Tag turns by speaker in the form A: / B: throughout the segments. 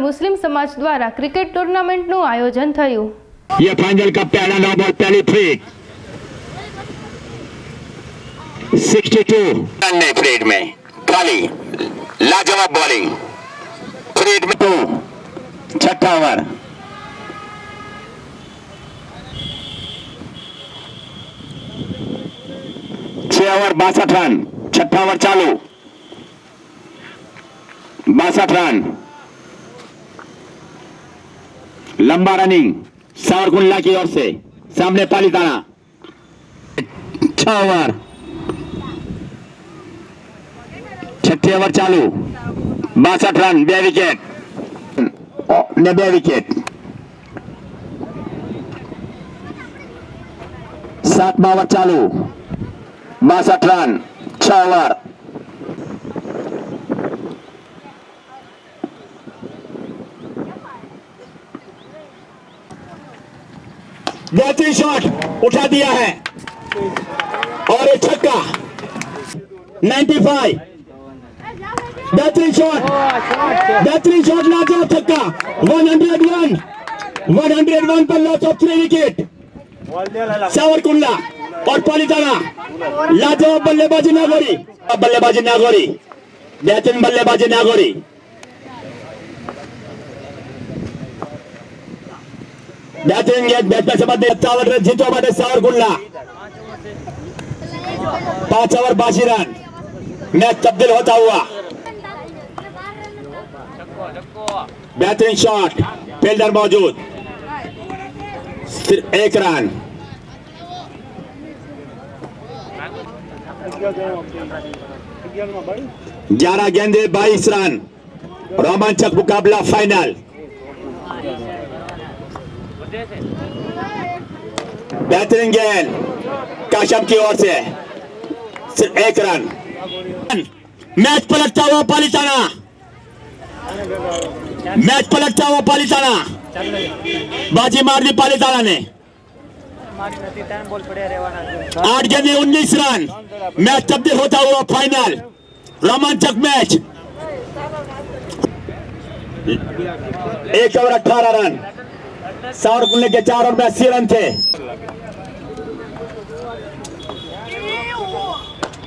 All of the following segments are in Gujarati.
A: मुस्लिम समाज द्वारा क्रिकेट ક્રિકેટ ટુર્નામેન્ટનું આયોજન થયું
B: ये फाइनल का पहला नौ पहली फ्री सिक्सटी टू अन्य फ्रेड में खाली लाजवाब बॉलिंग फ्रेड में टू छठा ओवर ओवर बासठ रन छठा ओवर चालू बासठ रन लंबा रनिंग सावरकुंडला की ओर से सामने पालीताना छह ओवर छठी ओवर चालू बासठ रन बे विकेट ने बे विकेट सातवा ओवर चालू बासठ रन छह ओवर बेहतरीन शॉट उठा दिया है और एक छक्का 95 बेहतरीन शॉट बेहतरीन शॉट लाजवाब छक्का 101 वन पर loss of three wicket Savarkundla और पालिताना लाजवाब बल्लेबाजी नागौरी बल्लेबाजी नागौरी बेहतरीन बल्लेबाजी नागौरी सावर ओवर रन मैच तब्दील होता हुआ बेहतरीन शॉट फील्डर मौजूद सिर्फ एक रन ग्यारह गेंदे बाईस रन रोमांचक मुकाबला फाइनल बेहतरीन गेंद काशम की ओर से सिर्फ एक रन मैच पलटता हुआ पालिताना मैच पलटता हुआ पालीताना बाजी मार दी पालीताना ने आठ गेंदे उन्नीस रन मैच तब्दील होता हुआ फाइनल रोमांचक मैच एक ओवर अठारह रन सौ रुपये के चार रुपया अस्सी रन थे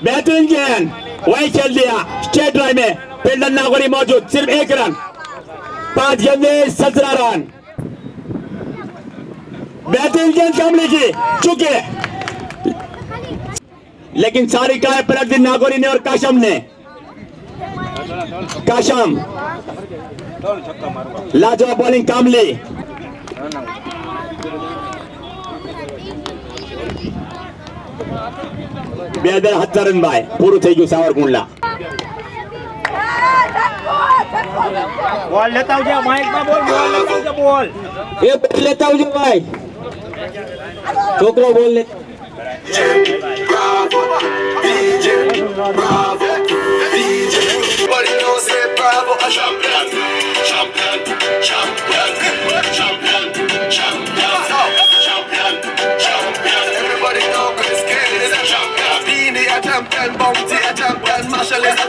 B: बेहतरीन गेंद वही खेल दिया स्टेट ड्राइव में फील्डर नागौरी मौजूद सिर्फ एक रन पांच गेंद सत्रह रन बेहतरीन गेंद कमली की चुके लेकिन सारी काय पलट दी नागौरी ने और काशम ने काशम लाजवाब बॉलिंग काम ली બે હજાર હજારન ભાઈ પૂરું થઈ ગયું સાવરકુંડલા
C: બોલ લેતા આવજો માઇક માં બોલ બોલ લેતા આવજો બોલ
B: એ બોલ લેતા આવજો ભાઈ છોકરો બોલ લે
D: Bravo, DJ, bravo, DJ, bravo, DJ, bravo,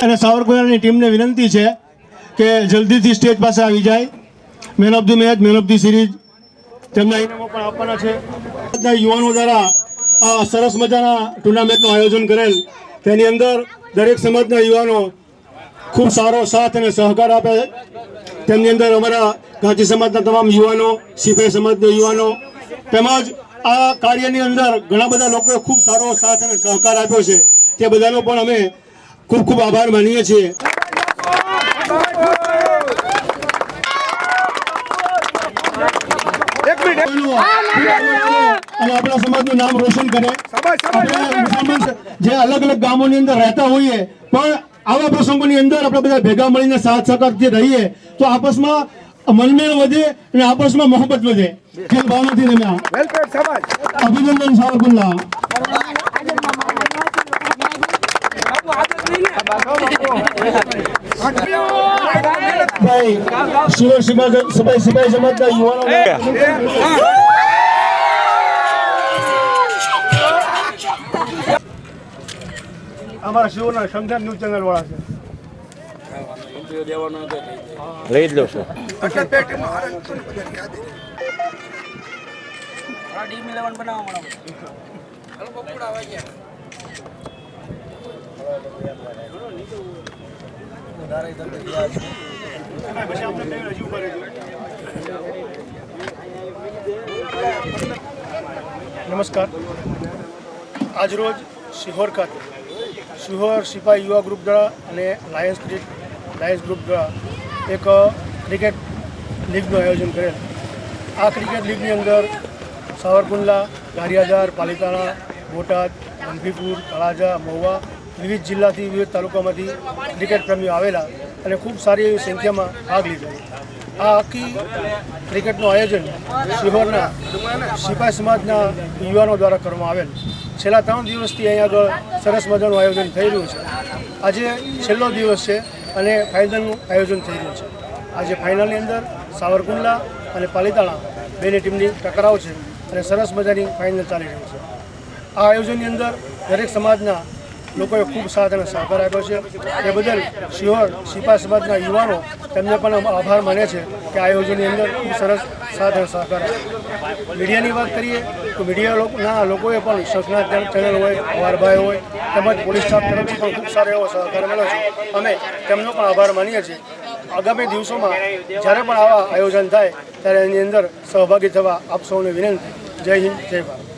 E: અને સાવરકુંડલાની ટીમને વિનંતી છે કે જલ્દીથી સ્ટેજ પાસે આવી જાય man of the match man of the series તેમના ઇનામો પણ આપવાના છે યુવાનો દ્વારા આ સરસ મજાના ટુર્નામેન્ટનું આયોજન કરેલ તેની અંદર દરેક સમાજના યુવાનો ખૂબ સારો સાથ અને સહકાર આપે તેમની અંદર અમારા ગાંધી સમાજના તમામ યુવાનો સિપાઈ સમાજના યુવાનો તેમજ આ કાર્યની અંદર ઘણા બધા લોકોએ ખૂબ સારો સાથ અને સહકાર આપ્યો છે તે બધાનો પણ અમે ખૂબ ખૂબ આભાર માનીએ છીએ આપણા સમાજનું નામ રોશન કરે જે અલગ અલગ ગામોની અંદર રહેતા હોઈએ પણ આવા પ્રસંગોની અંદર આપણે બધા ભેગા મળીને સાથ સહકારથી રહીએ તો આપસમાં મનમેળ વધે અને આપસમાં મોહબ્બત વધે ખેલ ભાવનાથી અભિનંદન સાવરકુલ્લા ભાઈ સુરેશ સિપાઈ સિપાઈ સમાજના અમારા શિવના શંકર ન્યૂઝ ચેનલ વાળા છે
F: લઈ જ લો છો
C: ડીમ ઇલેવન બનાવવા મળે
E: ಅಲ್ಲರಿ ನಮ್ಮ ನಿತೋ ದಾರಿದಂತೆ ದಿಯಾಗಿದೆ ಬಶಾಪ್ನೆ ಕೆಲವು ಹજી اوپر ಹೆಸರು नमस्कार આજರೋಜ್ ಸಿಹೋರ್ಕಾಥ್ ಸಿಹೋರ್ ಸೈಪಾಯಿ ಯುವ ಗ್ರೂಪ್ ದರ ಅನೆ ಲೈನ್ಸ್ ಸ್ಟ್ರೀಟ್ ಲೈಸ್ ಗ್ರೂಪ್ ದರ ಏಕ ಕ್ರಿಕೆಟ್ ಲಿಗ್ ನಿಯೋಜನೆ ಕರೆ ಆ ಕ್ರಿಕೆಟ್ ಲಿಗ್ ನೀ ಅಂದರ್ ಸಾವರ್ಕುಂದಾ ಗಾರಿಯಾದಾರ್ ಪಾಲಿತಾರಾ ಬೋಟಾತ್ ಉನ್ಬಿಪುರ್ ತಳಾಜ ಮೊವಾ વિવિધ જિલ્લાથી વિવિધ તાલુકામાંથી ક્રિકેટ પ્રેમીઓ આવેલા અને ખૂબ સારી એવી સંખ્યામાં ભાગ લીધો આ આખી ક્રિકેટનું આયોજન શિહોરના સિપાઈ સમાજના યુવાનો દ્વારા કરવામાં આવેલ છેલ્લા ત્રણ દિવસથી અહીં આગળ સરસ મજાનું આયોજન થઈ રહ્યું છે આજે છેલ્લો દિવસ છે અને ફાઇનલનું આયોજન થઈ રહ્યું છે આજે ફાઇનલની અંદર સાવરકુંડલા અને પાલિતાણા બેની ટીમની ટકરાવ છે અને સરસ મજાની ફાઇનલ ચાલી રહી છે આ આયોજનની અંદર દરેક સમાજના લોકોએ ખૂબ સાથ અને સહકાર આપ્યો છે એ બદલ શિહોર સિપા સમાજના યુવાનો તેમને પણ આભાર માને છે કે આયોજનની અંદર ખૂબ સરસ સાથ અને સહકાર આપ્યો મીડિયાની વાત કરીએ તો મીડિયાના લોકોએ પણ સંસ્થા ચેનલ હોય વારભાઈ હોય તેમજ પોલીસ સ્ટાફ તરફથી પણ ખૂબ સારો એવો સહકાર મળ્યો છે અમે તેમનો પણ આભાર માનીએ છીએ આગામી દિવસોમાં જ્યારે પણ આવા આયોજન થાય ત્યારે એની અંદર સહભાગી થવા આપ સૌને વિનંતી જય હિન્દ જય ભારત